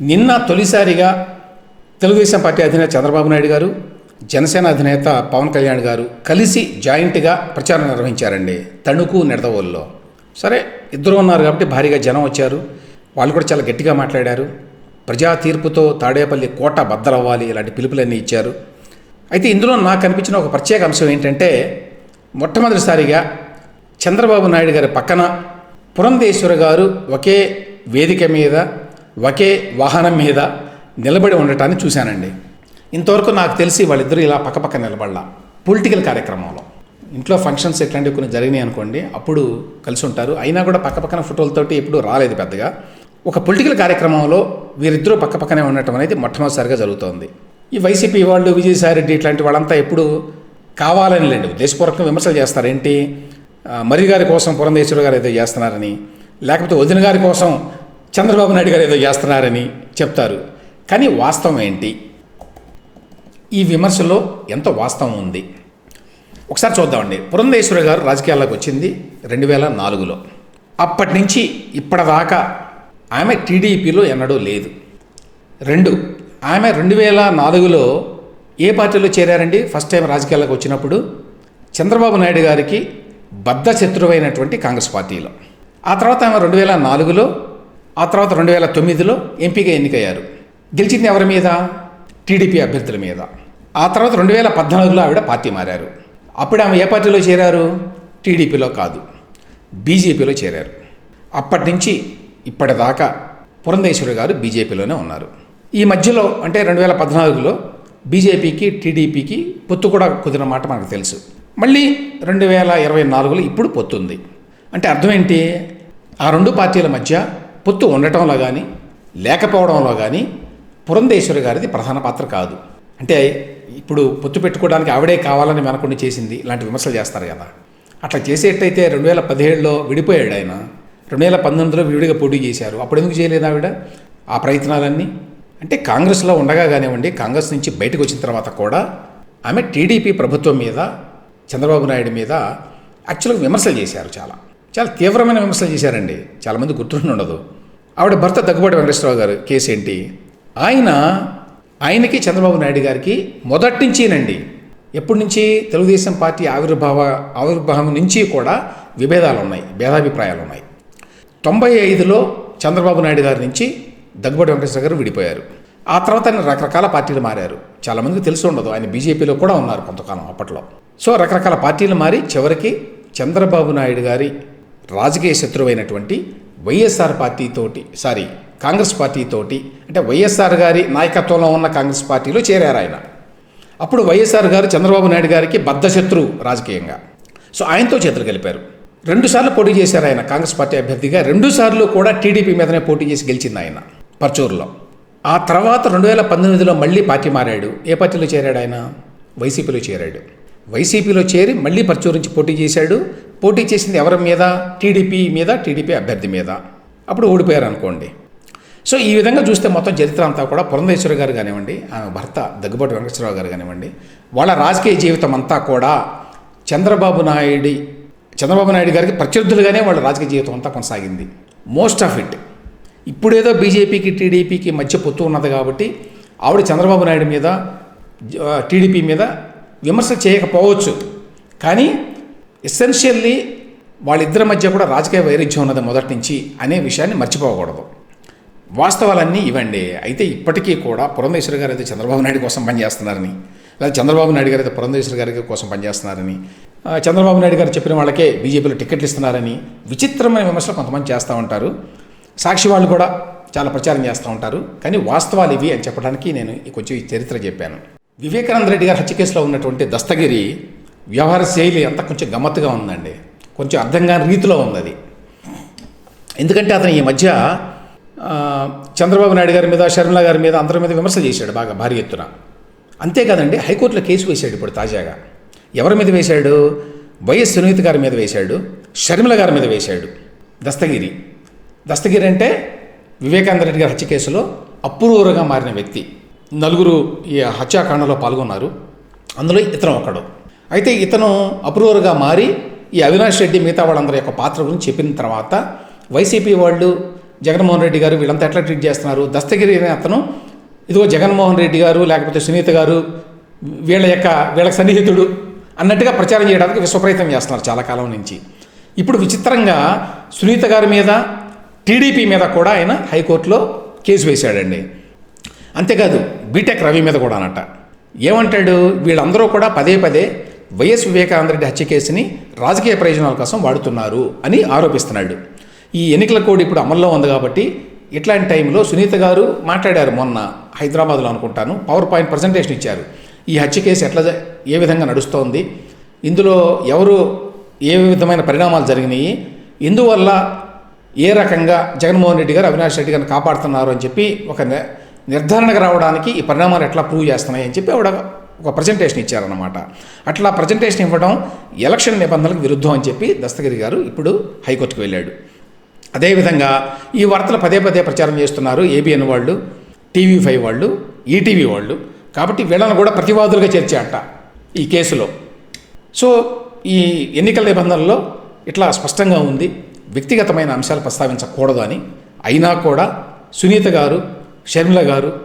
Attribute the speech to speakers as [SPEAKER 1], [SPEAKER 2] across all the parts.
[SPEAKER 1] నిన్న తొలిసారిగా తెలుగుదేశం పార్టీ అధినేత చంద్రబాబు నాయుడు గారు జనసేన అధినేత పవన్ కళ్యాణ్ గారు కలిసి జాయింట్గా ప్రచారం నిర్వహించారండి తణుకు నిడదవోలులో. సరే ఇద్దరు ఉన్నారు కాబట్టి భారీగా జనం వచ్చారు. వాళ్ళు కూడా చాలా గట్టిగా మాట్లాడారు. ప్రజా తీర్పుతో తాడేపల్లి కోట బద్దలవ్వాలి ఇలాంటి పిలుపులన్నీ ఇచ్చారు. అయితే ఇందులో నాకు అనిపించిన ఒక ప్రత్యేక అంశం ఏంటంటే మొట్టమొదటిసారిగా చంద్రబాబు నాయుడు గారి పక్కన పురంధేశ్వర గారు ఒకే వేదిక మీద ఒకే వాహనం మీద నిలబడి ఉండటాన్ని చూశానండి. ఇంతవరకు నాకు తెలిసి వాళ్ళిద్దరూ ఇలా పక్కపక్క నిలబడలా పొలిటికల్ కార్యక్రమంలో. ఇంట్లో ఫంక్షన్స్ ఇట్లాంటివి కొన్ని జరిగినాయి అనుకోండి అప్పుడు కలిసి ఉంటారు. అయినా కూడా పక్కపక్కన ఫోటోలతోటి ఎప్పుడూ రాలేదు పెద్దగా. ఒక పొలిటికల్ కార్యక్రమంలో వీరిద్దరూ పక్కపక్కనే ఉండటం అనేది మొట్టమొదటిసారిగా జరుగుతోంది. ఈ వైసీపీ వాళ్ళు విజయసాయిరెడ్డి ఇట్లాంటి వాళ్ళంతా ఎప్పుడు కావాలని లేండి. ఉద్దేశపూర్వకంగా విమర్శలు చేస్తారు ఏంటి మరి గారి కోసం పురంధేశ్వర గారు ఏదో చేస్తున్నారని లేకపోతే వదిన గారి కోసం చంద్రబాబు నాయుడు గారు ఏదో చేస్తున్నారని చెప్తారు. కానీ వాస్తవం ఏంటి? ఈ విమర్శలో ఎంత వాస్తవం ఉంది? ఒకసారి చూద్దామండి. పురంధేశ్వరి గారు రాజకీయాల్లోకి వచ్చింది రెండు వేల నాలుగులో. అప్పటి నుంచి ఇప్పటిదాకా ఆమె టీడీపీలో ఎన్నడూ లేదు. రెండు ఆమె రెండు వేల నాలుగులో ఏ పార్టీలో చేరారండి? ఫస్ట్ టైం రాజకీయాల్లోకి వచ్చినప్పుడు చంద్రబాబు నాయుడు గారికి బద్ధ శత్రువైనటువంటి కాంగ్రెస్ పార్టీలో. ఆ తర్వాత ఆమె రెండు వేల నాలుగులో ఆ తర్వాత రెండు వేల తొమ్మిదిలో ఎంపీగా ఎన్నికయ్యారు. గెలిచింది ఎవరి మీద? టీడీపీ అభ్యర్థుల మీద. ఆ తర్వాత రెండు వేల పద్నాలుగులో ఆవిడ పార్టీ మారారు. అప్పుడు ఆమె ఏ పార్టీలో చేరారు? టీడీపీలో కాదు. బీజేపీలో చేరారు. అప్పటి నుంచి ఇప్పటిదాకా పురంధేశ్వరి గారు బీజేపీలోనే ఉన్నారు. ఈ మధ్యలో అంటే రెండు వేల పద్నాలుగులో బీజేపీకి టీడీపీకి పొత్తు కూడా కుదిరిన మాట మనకు తెలుసు. మళ్ళీ రెండు వేల ఇరవై నాలుగులో ఇప్పుడు పొత్తుంది. అంటే అర్థం ఏంటి? ఆ రెండు పార్టీల మధ్య పొత్తు ఉండటంలో కానీ లేకపోవడంలో కానీ పురంధేశ్వరి గారిది ప్రధాన పాత్ర కాదు. అంటే ఇప్పుడు పొత్తు పెట్టుకోవడానికి ఆవిడే కావాలని వెనకుండా చేసింది ఇలాంటి విమర్శలు చేస్తారు కదా. అట్లా చేసేటైతే రెండు వేల పదిహేడులో విడిపోయాడు ఆయన. రెండు వేల పంతొమ్మిదిలో విడిగా పోటీ చేశారు. అప్పుడు ఎందుకు చేయలేదు ఆవిడ? ఆ ప్రయత్నాలన్నీ? అంటే కాంగ్రెస్లో ఉండగా కానివ్వండి కాంగ్రెస్ నుంచి బయటకు వచ్చిన తర్వాత కూడా ఆమె టీడీపీ ప్రభుత్వం మీద చంద్రబాబు నాయుడు మీద యాక్చువల్గా విమర్శలు చేశారు చాలా. చాలా తీవ్రమైన విమర్శలు చేశారండి. చాలామంది గుర్తుండి ఉండదు ఆవిడ భర్త దగ్గుబాటి వెంకటేశ్వరరావు గారు కేసు ఏంటి? ఆయన ఆయనకి చంద్రబాబు నాయుడు గారికి మొదటి నుంచినండి. ఎప్పటి నుంచి? తెలుగుదేశం పార్టీ ఆవిర్భావ ఆవిర్భావం నుంచి కూడా విభేదాలు ఉన్నాయి భేదాభిప్రాయాలు ఉన్నాయి. తొంభై ఐదులో చంద్రబాబు నాయుడు గారి నుంచి దగ్గుబాటి వెంకటేశ్వర గారు విడిపోయారు. ఆ తర్వాత ఆయన రకరకాల పార్టీలు మారారు. చాలామందికి తెలిసి ఉండదు ఆయన బీజేపీలో కూడా ఉన్నారు కొంతకాలం అప్పట్లో. సో రకరకాల పార్టీలు మారి చివరికి చంద్రబాబు నాయుడు గారి రాజకీయ శత్రువైనటువంటి వైఎస్ఆర్ పార్టీతోటి సారీ కాంగ్రెస్ పార్టీతోటి అంటే వైఎస్ఆర్ గారి నాయకత్వంలో ఉన్న కాంగ్రెస్ పార్టీలో చేరారు ఆయన. అప్పుడు వైఎస్ఆర్ గారు చంద్రబాబు నాయుడు గారికి బద్ధశత్రు రాజకీయంగా. సో ఆయనతో చేతులు కలిపారు. రెండుసార్లు పోటీ చేశారు ఆయన కాంగ్రెస్ పార్టీ అభ్యర్థిగా. రెండుసార్లు కూడా టీడీపీ మీదనే పోటీ చేసి గెలిచింది ఆయన పర్చూరులో. ఆ తర్వాత రెండు వేల పంతొమ్మిదిలో మళ్ళీ పార్టీ మారాడు. ఏ పార్టీలో చేరాడు ఆయన? వైసీపీలో చేరాడు. వైసీపీలో చేరి మళ్ళీ పర్చూరు నుంచి పోటీ చేశాడు. పోటీ చేసింది ఎవరి మీద? టీడీపీ మీద టీడీపీ అభ్యర్థి మీద. అప్పుడు ఓడిపోయారు అనుకోండి. సో ఈ విధంగా చూస్తే మొత్తం చరిత్ర అంతా కూడా పురంధేశ్వరి గారు కానివ్వండి ఆమె భర్త దగ్గుబాటి వెంకటేశ్వరరావు గారు కానివ్వండి వాళ్ళ రాజకీయ జీవితం అంతా కూడా చంద్రబాబు నాయుడి చంద్రబాబు నాయుడు గారికి ప్రత్యర్థులుగానే వాళ్ళ రాజకీయ జీవితం అంతా కొనసాగింది. మోస్ట్ ఆఫ్ ఇట్ ఇప్పుడేదో బీజేపీకి టీడీపీకి మధ్య పొత్తు ఉన్నది కాబట్టి ఆవిడ చంద్రబాబు నాయుడు మీద టీడీపీ మీద విమర్శ చేయకపోవచ్చు. కానీ ఎసెన్షియల్లీ వాళ్ళిద్దరి మధ్య కూడా రాజకీయ వైరుధ్యం ఉన్నది మొదటి నుంచి అనే విషయాన్ని మర్చిపోకూడదు. వాస్తవాలన్నీ ఇవ్వండి అయితే ఇప్పటికీ కూడా పురంధేశ్వరి గారు అయితే చంద్రబాబు నాయుడు కోసం పనిచేస్తున్నారని లేదా చంద్రబాబు నాయుడు గారు అయితే పురంధేశ్వరి గారి కోసం పనిచేస్తున్నారని చంద్రబాబు నాయుడు గారు చెప్పిన వాళ్ళకే బీజేపీలో టికెట్లు ఇస్తున్నారని విచిత్రమైన విమర్శలు కొంతమంది చేస్తూ ఉంటారు. సాక్షి వాళ్ళు కూడా చాలా ప్రచారం చేస్తూ ఉంటారు. కానీ వాస్తవాలు ఇవి అని చెప్పడానికి నేను ఈ కొంచెం ఈ చరిత్ర చెప్పాను. వివేకానంద రెడ్డి గారి హత్య కేసులో ఉన్నటువంటి దస్తగిరి వ్యవహార శైలి అంతా కొంచెం గమ్మత్తుగా ఉందండి. కొంచెం అర్థం కాని రీతిలో ఉంది అది ఎందుకంటే అతను ఈ మధ్య చంద్రబాబు నాయుడు గారి మీద షర్మిల గారి మీద అందరి మీద విమర్శలు చేశాడు బాగా భారీ ఎత్తున. అంతేకాదండి హైకోర్టులో కేసు వేశాడు ఇప్పుడు తాజాగా. ఎవరి మీద వేశాడు? వైఎస్ సునీత గారి మీద వేశాడు షర్మిల గారి మీద వేశాడు. దస్తగిరి. దస్తగిరి అంటే వివేకానంద రెడ్డి గారి హత్య కేసులో అప్రూవరుగా మారిన వ్యక్తి. నలుగురు ఈ హత్యాకాండలో పాల్గొన్నారు. అందులో ఇతను ఒకడు. అయితే ఇతను అప్రూవర్గా మారి ఈ అవినాష్ రెడ్డి మిగతా వాళ్ళందరి యొక్క పాత్ర గురించి చెప్పిన తర్వాత వైసీపీ వాళ్ళు జగన్మోహన్ రెడ్డి గారు వీళ్ళంతా ఎట్లా ట్రీట్ చేస్తున్నారు? దస్తగిరి అనే అతను ఇదిగో జగన్మోహన్ రెడ్డి గారు లేకపోతే సునీత గారు వీళ్ళ యొక్క వీళ్ళకి సన్నిహితుడు అన్నట్టుగా ప్రచారం చేయడానికి విశ్వప్రయత్నం చేస్తున్నారు చాలా కాలం నుంచి. ఇప్పుడు విచిత్రంగా సునీత గారి మీద టీడీపీ మీద కూడా ఆయన హైకోర్టులో కేసు వేశాడండి. అంతేకాదు బీటెక్ రవి మీద కూడా అనట ఏమంటాడు? వీళ్ళందరూ కూడా పదే పదే వైఎస్ వివేకానంద రెడ్డి హత్య కేసుని రాజకీయ ప్రయోజనాల కోసం వాడుతున్నారు అని ఆరోపిస్తున్నాడు. ఈ ఎన్నికల కోడ్ ఇప్పుడు అమల్లో ఉంది కాబట్టి ఇట్లాంటి టైంలో సునీత గారు మాట్లాడారు మొన్న హైదరాబాద్లో అనుకుంటాను. పవర్ పాయింట్ ప్రజెంటేషన్ ఇచ్చారు. ఈ హత్య కేసు ఎట్లా ఏ విధంగా నడుస్తోంది? ఇందులో ఎవరు ఏ విధమైన పరిణామాలు జరిగినాయి? ఇందువల్ల ఏ రకంగా జగన్మోహన్ రెడ్డి గారు అవినాష్ రెడ్డి గారిని కాపాడుతున్నారు అని చెప్పి ఒక నిర్ధారణకు రావడానికి ఈ పరిణామాలు ఎట్లా ప్రూవ్ చేస్తున్నాయి అని చెప్పి ఆవిడ ఒక ప్రజెంటేషన్ ఇచ్చారన్నమాట. అట్లా ప్రజెంటేషన్ ఇవ్వడం ఎలక్షన్ నిబంధనలకు విరుద్ధం అని చెప్పి దస్తగిరి గారు ఇప్పుడు హైకోర్టుకు వెళ్ళాడు. అదేవిధంగా ఈ వార్తలు పదే పదే ప్రచారం చేస్తున్నారు ఏబిఎన్ వాళ్ళు టీవీ ఫైవ్ వాళ్ళు ఈటీవీ వాళ్ళు. కాబట్టి వీళ్ళని కూడా ప్రతివాదులుగా చేర్చాట ఈ కేసులో. సో ఈ ఎన్నికల నిబంధనల్లో ఇట్లా స్పష్టంగా ఉంది. వ్యక్తిగతమైన అంశాలు ప్రస్తావించకూడదు అని. అయినా కూడా సునీత గారు షర్మిల గారు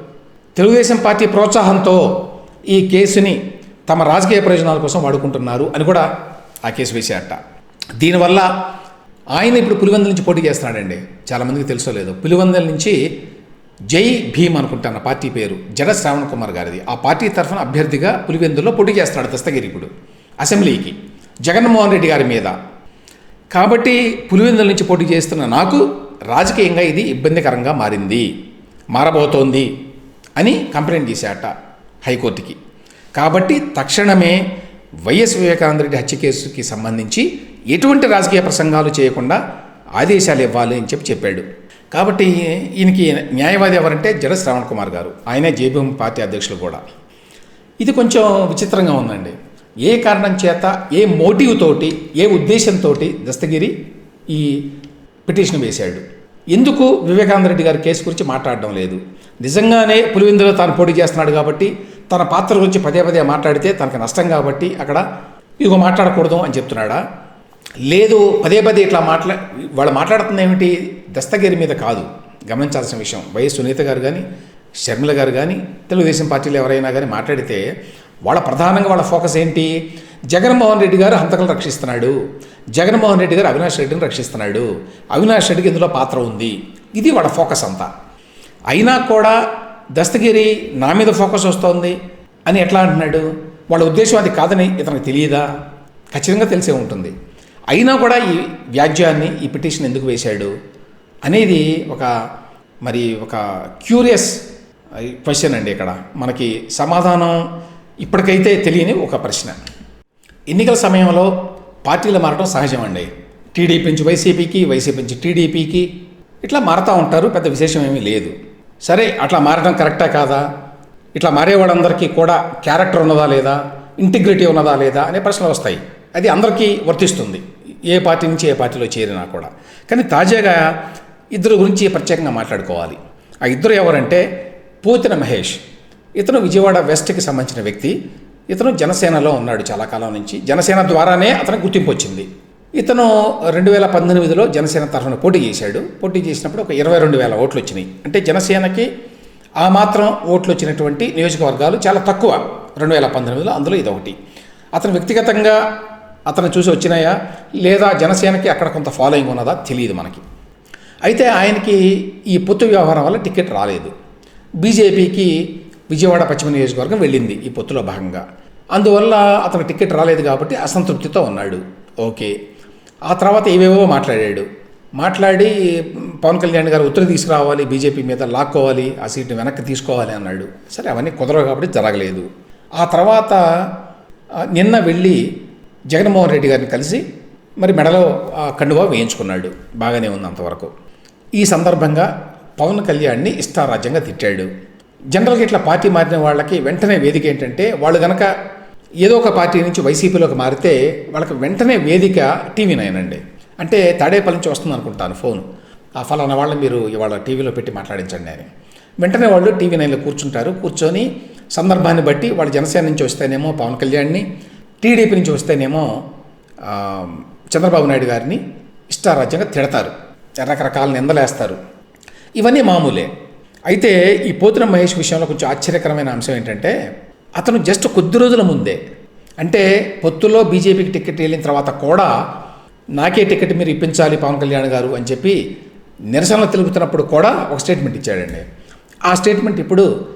[SPEAKER 1] తెలుగుదేశం పార్టీ ప్రోత్సాహంతో ఈ కేసుని తమ రాజకీయ ప్రయోజనాల కోసం వాడుకుంటున్నారు అని కూడా ఆ కేసు వేసేట దీనివల్ల ఆయన ఇప్పుడు పులివెందుల నుంచి పోటీ చేస్తున్నాడండి. చాలామందికి తెలుసో లేదు. పులివెందుల నుంచి జై భీమ్ అనుకుంటాను పార్టీ పేరు. జడ శ్రావణ్ కుమార్ గారిది. ఆ పార్టీ తరఫున అభ్యర్థిగా పులివెందుల్లో పోటీ చేస్తున్నాడు దస్తగిరి ఇప్పుడు అసెంబ్లీకి. జగన్మోహన్ రెడ్డి గారి మీద. కాబట్టి పులివెందుల నుంచి పోటీ చేస్తున్న నాకు రాజకీయంగా ఇది ఇబ్బందికరంగా మారింది మారబోతోంది అని కంప్లైంట్ చేశాట హైకోర్టుకి. కాబట్టి తక్షణమే వైఎస్ వివేకానంద రెడ్డి హత్య కేసుకి సంబంధించి ఎటువంటి రాజకీయ ప్రసంగాలు చేయకుండా ఆదేశాలు ఇవ్వాలి అని చెప్పి చెప్పాడు. కాబట్టి ఈయనకి న్యాయవాది ఎవరంటే జడ శ్రవణ్ కుమార్ గారు. ఆయనే జేబీఎం పార్టీ అధ్యక్షులు కూడా. ఇది కొంచెం విచిత్రంగా ఉందండి. ఏ కారణం చేత ఏ మోటివ్ తోటి ఏ ఉద్దేశంతో దస్తగిరి ఈ పిటిషన్ వేశాడు? ఎందుకు వివేకానంద రెడ్డి గారి కేసు గురించి మాట్లాడడం లేదు? నిజంగానే పులివెందులో తాను పోటీ చేస్తున్నాడు కాబట్టి తన పాత్ర గురించి పదే పదే మాట్లాడితే తనకు నష్టం కాబట్టి అక్కడ ఇగో మాట్లాడకూడదు అని చెప్తున్నాడా? లేదు పదే పదే ఇట్లా మాట్లా వాళ్ళు మాట్లాడుతుంది ఏమిటి? దస్తగిరి మీద కాదు. గమనించాల్సిన విషయం. వైఎస్ సునీత గారు కానీ షర్మిల గారు కానీ తెలుగుదేశం పార్టీలు ఎవరైనా కానీ మాట్లాడితే వాళ్ళ ప్రధానంగా వాళ్ళ ఫోకస్ ఏంటి? జగన్మోహన్ రెడ్డి గారు హంతకులను రక్షిస్తున్నాడు. జగన్మోహన్ రెడ్డి గారు అవినాష్ రెడ్డిని రక్షిస్తున్నాడు. అవినాష్ రెడ్డికి ఇందులో పాత్ర ఉంది. ఇది వాళ్ళ ఫోకస్ అంతా. అయినా కూడా దస్తగిరి నా మీద ఫోకస్ వస్తోంది అని ఎట్లా అంటున్నాడు? వాళ్ళ ఉద్దేశం అది కాదని ఇతనికి తెలియదా? ఖచ్చితంగా తెలిసే ఉంటుంది. అయినా కూడా ఈ వ్యాజ్యాన్ని ఈ పిటిషన్ ఎందుకు వేశాడు అనేది ఒక మరి ఒక క్యూరియస్ క్వశ్చన్ అండి ఇక్కడ. మనకి సమాధానం ఇప్పటికైతే తెలియని ఒక ప్రశ్న. ఎన్నికల సమయంలో పార్టీలు మారడం సహజం అండి టీడీపీ నుంచి వైసీపీకి వైసీపీ నుంచి టీడీపీకి ఇట్లా మారుతూ ఉంటారు పెద్ద విశేషం ఏమీ లేదు. సరే అట్లా మారడం కరెక్టా కాదా? ఇట్లా మారేవాళ్ళందరికీ కూడా క్యారెక్టర్ ఉన్నదా లేదా? ఇంటిగ్రిటీ ఉన్నదా లేదా? అనే ప్రశ్నలు వస్తాయి. అది అందరికీ వర్తిస్తుంది. ఏ పార్టీ నుంచి ఏ పార్టీలో చేరినా కూడా. కానీ తాజాగా ఇద్దరు గురించి ప్రత్యేకంగా మాట్లాడుకోవాలి. ఆ ఇద్దరు ఎవరంటే పోతిన మహేష్. ఇతను విజయవాడ వెస్ట్కి సంబంధించిన వ్యక్తి. ఇతను జనసేనలో ఉన్నాడు చాలా కాలం నుంచి. జనసేన ద్వారానే అతనికి గుర్తింపు వచ్చింది. ఇతను రెండు వేల పంతొమ్మిదిలో జనసేన తరఫున పోటీ చేశాడు. పోటీ చేసినప్పుడు ఒక ఇరవై రెండు వేల ఓట్లు వచ్చినాయి అంటే జనసేనకి ఆ మాత్రం ఓట్లు వచ్చినటువంటి నియోజకవర్గాలు చాలా తక్కువ. రెండు వేల పంతొమ్మిదిలో అందులో ఇదొకటి. అతను వ్యక్తిగతంగా అతను చూసి వచ్చినాయా? లేదా జనసేనకి అక్కడ కొంత ఫాలోయింగ్ ఉన్నదా? తెలియదు మనకి. అయితే ఆయనకి ఈ పొత్తు వ్యవహారం వల్ల టికెట్ రాలేదు. బీజేపీకి విజయవాడ పశ్చిమ నియోజకవర్గం వెళ్ళింది ఈ పొత్తులో భాగంగా. అందువల్ల అతను టికెట్ రాలేదు కాబట్టి అసంతృప్తితో ఉన్నాడు. ఓకే. ఆ తర్వాత ఏవేవో మాట్లాడాడు. మాట్లాడి పవన్ కళ్యాణ్ గారు ఉత్తర తీసుకురావాలి బీజేపీ మీద లాక్కోవాలి ఆ సీట్ని వెనక్కి తీసుకోవాలి అన్నాడు. సరే అవన్నీ కుదరవు కాబట్టి జరగలేదు. ఆ తర్వాత నిన్న వెళ్ళి జగన్మోహన్ రెడ్డి గారిని కలిసి మరి మెడలో కండువా వేయించుకున్నాడు. బాగానే ఉంది అంతవరకు ఈ సందర్భంగా పవన్ కళ్యాణ్ని ఇష్టారాజ్యంగా తిట్టాడు. జనరల్గా ఇట్లా పార్టీ మారిన వాళ్ళకి వెంటనే వేదిక ఏంటంటే వాళ్ళు కనుక ఏదో ఒక పార్టీ నుంచి వైసీపీలోకి మారితే వాళ్ళకి వెంటనే వేదిక టీవీ నైన్ అండి. అంటే తాడేపల్లి నుంచి వస్తుంది అనుకుంటాను ఫోన్. ఆ ఫలానా వాళ్ళని మీరు ఇవాళ టీవీలో పెట్టి మాట్లాడించండి అని. వెంటనే వాళ్ళు టీవీ నైన్లో కూర్చుంటారు. కూర్చొని సందర్భాన్ని బట్టి వాళ్ళు జనసేన నుంచి వస్తేనేమో పవన్ కళ్యాణ్ని టీడీపీ నుంచి వస్తేనేమో చంద్రబాబు నాయుడు గారిని ఇష్టారాజ్యంగా తిడతారు. రకరకాల నిందలేస్తారు. ఇవన్నీ మామూలే. అయితే ఈ పోతున మహేష్ విషయంలో కొంచెం ఆశ్చర్యకరమైన అంశం ఏంటంటే అతను జస్ట్ కొద్ది రోజుల ముందే. అంటే పొత్తులో బీజేపీకి టికెట్ వెళ్ళిన తర్వాత కూడా నాకే టికెట్ మీరు ఇప్పించాలి పవన్ కళ్యాణ్ గారు అని చెప్పి నిరసనలు తెలుపుతున్నప్పుడు కూడా ఒక స్టేట్మెంట్ ఇచ్చాడండి. ఆ స్టేట్మెంట్ ఇప్పుడు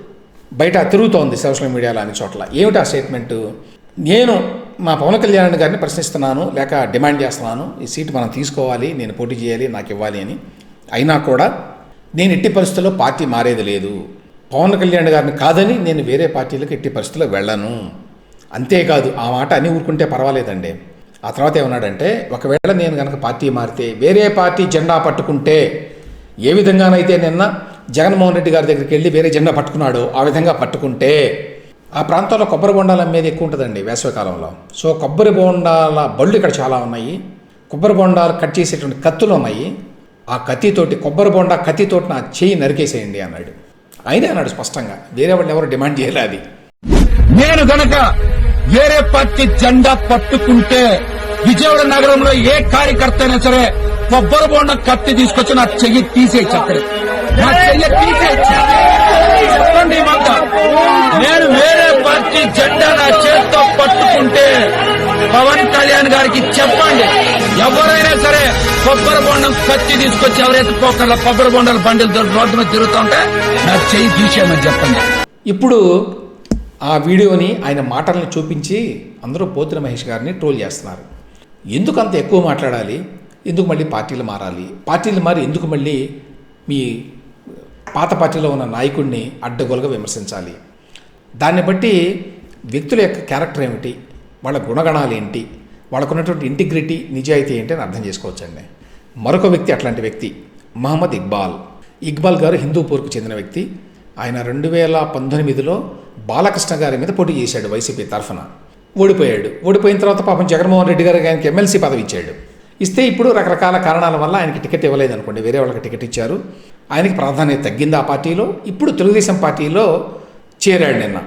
[SPEAKER 1] బయట తిరుగుతోంది సోషల్ మీడియాలో అనే చోట్ల. ఏమిటి ఆ స్టేట్మెంట్? నేను మా పవన్ కళ్యాణ్ గారిని ప్రశ్నిస్తున్నాను లేక డిమాండ్ చేస్తున్నాను ఈ సీటు మనం తీసుకోవాలి నేను పోటీ చేయాలి నాకు ఇవ్వాలి అని. అయినా కూడా నేను ఎట్టి పరిస్థితుల్లో పార్టీ మారేది లేదు. పవన్ కళ్యాణ్ గారిని కాదని నేను వేరే పార్టీలకు ఎట్టి పరిస్థితుల్లో వెళ్ళను. అంతేకాదు ఆ మాట అని ఊరుకుంటే పర్వాలేదండి. ఆ తర్వాత ఏమన్నాడంటే ఒకవేళ నేను కనుక పార్టీ మారితే వేరే పార్టీ జెండా పట్టుకుంటే ఏ విధంగానైతే నిన్న జగన్మోహన్ రెడ్డి గారి దగ్గరికి వెళ్ళి వేరే జెండా పట్టుకున్నాడో ఆ విధంగా పట్టుకుంటే ఆ ప్రాంతంలో కొబ్బరి బొండాల మీద ఎక్కువ ఉంటుందండి వేసవికాలంలో సో కొబ్బరి బొండాల బళ్ళు ఇక్కడ చాలా ఉన్నాయి. కొబ్బరి బొండాలు కట్ చేసేటువంటి కత్తులు ఉన్నాయి. ఆ కత్తితోటి కొబ్బరి బొండా కత్తితోటి నా చెయ్యి నరికేసేయండి అన్నాడు. ఆయనే అన్నాడు స్పష్టంగా. వేరే వాళ్ళు ఎవరు డిమాండ్ చేయలే అది.
[SPEAKER 2] నేను గనక వేరే పార్టీ జెండా పట్టుకుంటే విజయవాడ నగరంలో ఏ కార్యకర్త అయినా సరే కొబ్బరి బొండ కత్తి తీసుకొచ్చి నా చెయ్యి తీసేయచ్చు అక్కడ. నా చెయ్యి తీసేయచ్చు. చెప్పండి నేను వేరే పార్టీ జెండా నా చేతితో పట్టుకుంటే పవన్ కళ్యాణ్ గారికి చెప్పండి. ఎవరైనా సరే కొబ్బరి బొండం కత్తి తీసుకొచ్చి ఎవరైతే పోకర్ల కొబ్బరి బొండాల బండిలు రోడ్డు మీద తిరుగుతుంటే నా చెయ్యి తీసేయమని చెప్పండి.
[SPEAKER 1] ఇప్పుడు ఆ వీడియోని ఆయన మాటలను చూపించి అందరూ పోతుల మహేష్ గారిని ట్రోల్ చేస్తున్నారు. ఎందుకు అంత ఎక్కువ మాట్లాడాలి? ఎందుకు మళ్ళీ పార్టీలు మారాలి? పార్టీలు మారి ఎందుకు మళ్ళీ మీ పాత పార్టీలో ఉన్న నాయకుడిని అడ్డగోలుగా విమర్శించాలి? దాన్ని బట్టి వ్యక్తుల యొక్క క్యారెక్టర్ ఏమిటి? వాళ్ళ గుణగణాలు ఏంటి? వాళ్ళకున్నటువంటి ఇంటిగ్రిటీ నిజాయితీ ఏంటి అని అర్థం చేసుకోవచ్చండి. మరొక వ్యక్తి అట్లాంటి వ్యక్తి మహమ్మద్ ఇక్బాల్. ఇక్బాల్ గారు హిందూపూర్కు చెందిన వ్యక్తి. ఆయన రెండు వేల పంతొమ్మిదిలో బాలకృష్ణ గారి మీద పోటీ చేశాడు వైసీపీ తరఫున. ఓడిపోయాడు. ఓడిపోయిన తర్వాత పాపం జగన్మోహన్ రెడ్డి గారికి ఆయనకి ఎమ్మెల్సీ పదవి ఇచ్చాడు. ఇస్తే ఇప్పుడు రకరకాల కారణాల వల్ల ఆయనకి టికెట్ ఇవ్వలేదు అనుకోండి వేరే వాళ్ళకి టికెట్ ఇచ్చారు. ఆయనకి ప్రాధాన్యత తగ్గింది ఆ పార్టీలో? ఇప్పుడు తెలుగుదేశం పార్టీలో చేరాడు నిన్న.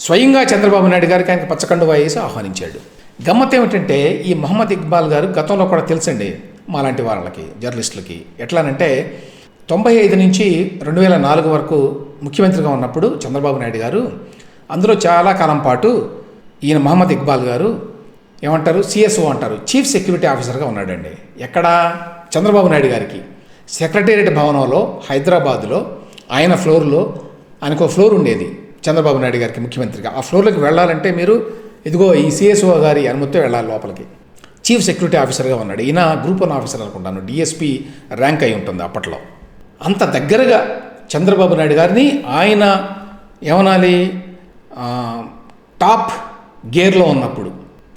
[SPEAKER 1] స్వయంగా చంద్రబాబు నాయుడు గారికి ఆయనకి పచ్చకండువా వేసి ఆహ్వానించాడు. గమ్మత్ ఏమిటంటే ఈ మహమ్మద్ ఇక్బాల్ గారు గతంలో కూడా తెలుసండి మాలాంటి వాళ్ళకి జర్నలిస్టులకి. ఎట్లానంటే తొంభై ఐదు నుంచి రెండు వేల నాలుగు వరకు ముఖ్యమంత్రిగా ఉన్నప్పుడు చంద్రబాబు నాయుడు గారు అందులో చాలా కాలం పాటు ఈయన మహమ్మద్ ఇక్బాల్ గారు ఏమంటారు సిఎస్ఓ అంటారు చీఫ్ సెక్యూరిటీ ఆఫీసర్గా ఉన్నాడండి. ఎక్కడ? చంద్రబాబు నాయుడు గారికి. సెక్రటేరియట్ భవనంలో హైదరాబాద్లో ఆయన ఫ్లోర్లో ఆయనకు ఫ్లోర్ ఉండేది చంద్రబాబు నాయుడు గారికి ముఖ్యమంత్రిగా. ఆ ఫ్లోర్లోకి వెళ్ళాలంటే మీరు ఇదిగో ఈ సిఎస్ఓ గారి అనుమతితో వెళ్ళాలి లోపలికి. చీఫ్ సెక్యూరిటీ ఆఫీసర్గా ఉన్నాడు. ఈయన గ్రూప్ వన్ ఆఫీసర్ అనుకుంటాను. డిఎస్పీ ర్యాంక్ అయి ఉంటుంది అప్పట్లో. అంత దగ్గరగా చంద్రబాబు నాయుడు గారిని ఆయన ఏమనాలి? టాప్ గేర్లో ఉన్నప్పుడు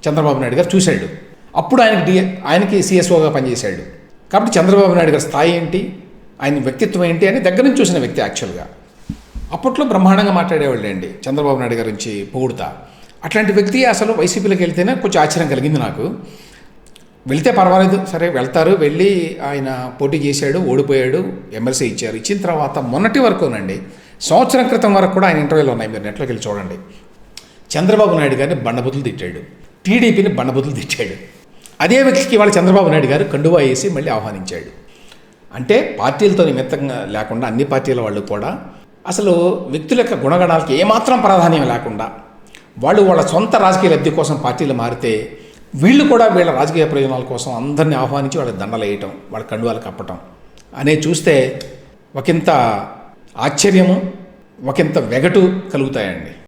[SPEAKER 1] చంద్రబాబు నాయుడు గారు చూశాడు. అప్పుడు ఆయనకి డి ఆయనకి సిఎస్ఓగా పనిచేశాడు. కాబట్టి చంద్రబాబు నాయుడు గారి స్థాయి ఏంటి? ఆయన వ్యక్తిత్వం ఏంటి? అని దగ్గర నుంచి చూసిన వ్యక్తి యాక్చువల్గా. అప్పట్లో బ్రహ్మాండంగా మాట్లాడేవాళ్ళండి చంద్రబాబు నాయుడు గారి నుంచి పొగుడుతా. అట్లాంటి వ్యక్తి అసలు వైసీపీలోకి వెళ్తేనే కొంచెం ఆశ్చర్యం కలిగింది నాకు. వెళ్తే పర్వాలేదు. సరే వెళ్తారు. వెళ్ళి ఆయన పోటీ చేశాడు ఓడిపోయాడు ఎమ్మెల్సీ ఇచ్చారు. ఇచ్చిన తర్వాత మొన్నటి వరకునండి సంవత్సరం క్రితం వరకు కూడా ఆయన ఇంటర్వ్యూలు ఉన్నాయి. మీరు నెట్లోకి వెళ్ళి చూడండి. చంద్రబాబు నాయుడు గారిని బండబుద్ధులు తిట్టాడు. టీడీపీని బండబుద్ధులు తిట్టాడు. అదే వ్యక్తికి వాళ్ళ చంద్రబాబు నాయుడు గారు కండువా వేసి మళ్ళీ ఆహ్వానించాడు. అంటే పార్టీలతో నిమిత్తంగా లేకుండా అన్ని పార్టీల వాళ్ళు కూడా అసలు వ్యక్తుల యొక్క గుణగణాలకి ఏమాత్రం ప్రాధాన్యం లేకుండా వాళ్ళు వాళ్ళ సొంత రాజకీయ లబ్ధి కోసం పార్టీలు మారితే వీళ్ళు కూడా వీళ్ళ రాజకీయ ప్రయోజనాల కోసం అందరినీ ఆహ్వానించి వాళ్ళకి దండలు వేయటం వాళ్ళ కండువాలు కప్పటం అనే చూస్తే ఒకంత ఆశ్చర్యము ఒకంత వెగటు కలుగుతాయండి.